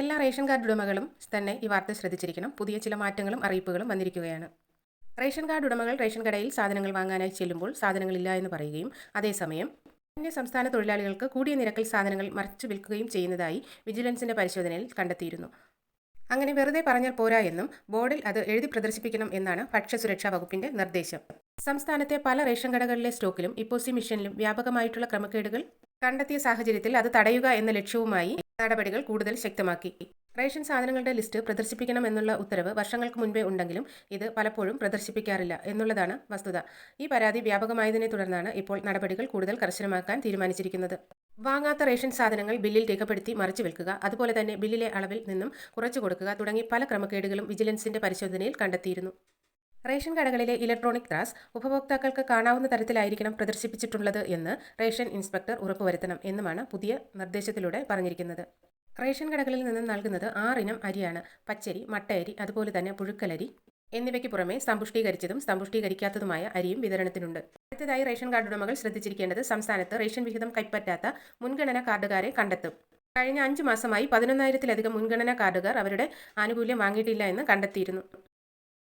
എല്ലാ ration card ഉടമകളും തന്നെ ഈ വാർത്ത ശ്രദ്ധിച്ചിരിക്കണം. പുതിയ ചില മാറ്റങ്ങളും അറിയിപ്പുകളും വന്നിരിക്കുകയാണ്. റേഷൻ കാർഡ് ഉടമകൾ റേഷൻ കടയിൽ സാധനങ്ങൾ വാങ്ങാനായി ചെല്ലുമ്പോൾ സാധനങ്ങളില്ല എന്ന് പറയുകയും അതേസമയം അന്യ സംസ്ഥാന തൊഴിലാളികൾക്ക് കൂടിയ നിരക്കിൽ സാധനങ്ങൾ മറിച്ചു വിൽക്കുകയും ചെയ്യുന്നതായി വിജിലൻസിന്റെ പരിശോധനയിൽ കണ്ടെത്തിയിരുന്നു. അങ്ങനെ വെറുതെ പറഞ്ഞാൽ പോരാ എന്നും ബോർഡിൽ അത് എഴുതി പ്രദർശിപ്പിക്കണം എന്നാണ് ഭക്ഷ്യസുരക്ഷാ വകുപ്പിന്റെ നിർദ്ദേശം. സംസ്ഥാനത്തെ പല റേഷൻ കടകളിലെ സ്റ്റോക്കിലും ഇപ്പോസി മിഷനിലും വ്യാപകമായിട്ടുള്ള ക്രമക്കേടുകൾ കണ്ടെത്തിയ സാഹചര്യത്തിൽ അത് തടയുക എന്ന ലക്ഷ്യവുമായി നടപടികൾ കൂടുതൽ ശക്തമാക്കി. റേഷൻ സാധനങ്ങളുടെ ലിസ്റ്റ് പ്രദർശിപ്പിക്കണമെന്നുള്ള ഉത്തരവ് വർഷങ്ങൾക്ക് മുൻപേ ഉണ്ടെങ്കിലും ഇത് പലപ്പോഴും പ്രദർശിപ്പിക്കാറില്ല എന്നുള്ളതാണ് വസ്തുത. ഈ പരാതി വ്യാപകമായതിനെ തുടർന്നാണ് ഇപ്പോൾ നടപടികൾ കൂടുതൽ കർശനമാക്കാൻ തീരുമാനിച്ചിരിക്കുന്നത്. വാങ്ങാത്ത റേഷൻ സാധനങ്ങൾ ബില്ലിൽ രേഖപ്പെടുത്തി മറിച്ചു വിൽക്കുക അതുപോലെ തന്നെ ബില്ലിലെ അളവിൽ നിന്നും കുറച്ചു കൊടുക്കുക തുടങ്ങി പല ക്രമക്കേടുകളും വിജിലൻസിന്റെ പരിശോധനയിൽ കണ്ടെത്തിയിരുന്നു. റേഷൻ കടകളിലെ ഇലക്ട്രോണിക് ത്രാസ് ഉപഭോക്താക്കൾക്ക് കാണാവുന്ന തരത്തിലായിരിക്കണം പ്രദർശിപ്പിച്ചിട്ടുള്ളത് എന്ന് റേഷൻ ഇൻസ്പെക്ടർ ഉറപ്പുവരുത്തണം എന്നുമാണ് പുതിയ നിർദ്ദേശത്തിലൂടെ പറഞ്ഞിരിക്കുന്നത്. റേഷൻ കടകളിൽ നിന്ന് നൽകുന്നത് ആറിനം അരിയാണ്. പച്ചരി മട്ടയരി അതുപോലെ തന്നെ പുഴുക്കലരി എന്നിവയ്ക്ക് പുറമെ സമ്പുഷ്ടീകരിച്ചതും സമ്പുഷ്ടീകരിക്കാത്തതുമായ അരിയും വിതരണത്തിനുണ്ട്. അടുത്തതായി റേഷൻ കാർഡ് ഉടമകൾ ശ്രദ്ധിച്ചിരിക്കേണ്ടത് സംസ്ഥാനത്ത് റേഷൻ വിഹിതം കൈപ്പറ്റാത്ത മുൻഗണന കാർഡുകാരെ കണ്ടെത്തും. കഴിഞ്ഞ അഞ്ചു മാസമായി പതിനൊന്നായിരത്തിലധികം മുൻഗണനാ കാർഡുകാർ അവരുടെ ആനുകൂല്യം വാങ്ങിയിട്ടില്ല എന്ന് കണ്ടെത്തിയിരുന്നു.